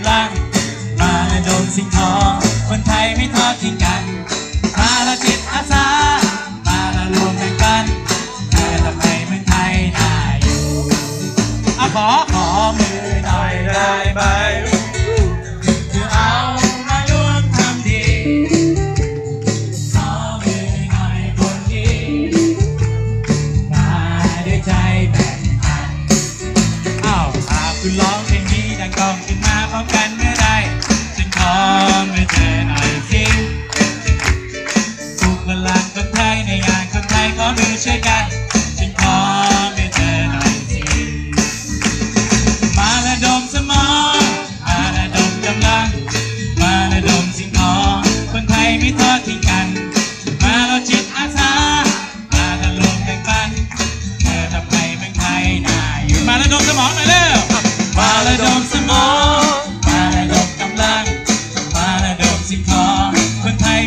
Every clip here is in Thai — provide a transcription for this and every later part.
ำลัง มาและโดนสิ่งทอ คนไทยไม่ทอดทิ้งกัน มาและจิตอาสา มาและรวมแรงปันเพื่อทำให้เมืองไทยน่าอยู่อขอขอมือหน่อยได้ไหม เพลงนี้ดังกล้องขึ้นมาพร้อมกันไม่ได้ ฉันขอมือเธอหน่อยสิทุกเวลาคนไทยในงานคนไทยขอมือช่วย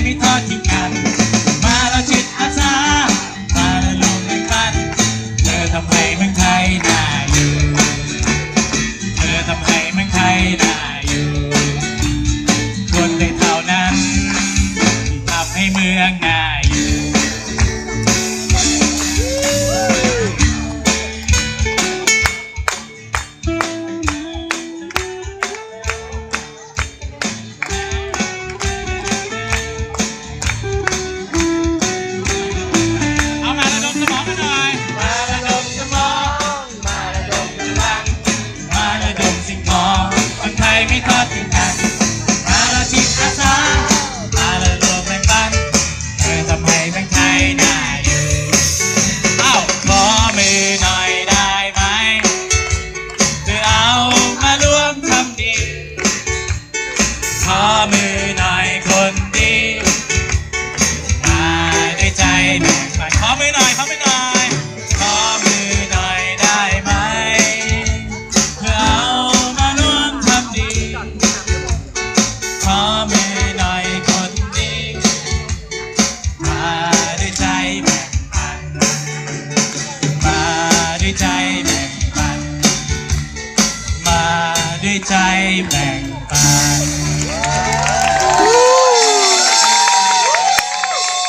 ไม่ทอดทิ้งกัน มาระดมสมองกันหน่อย มาระดมสมอง มาระดมกำลัง มาระดมสิ่งของคนไทยไม่ทอดทิ้งกัน มาละจิตอาสา มาละรวมแบ่งปันเธอทำให้เมืองไทยน่าอยู่เอ้าขอมือหน่อยได้ไหมเธอเอามารวมทำดีขอมือหน่ magpie.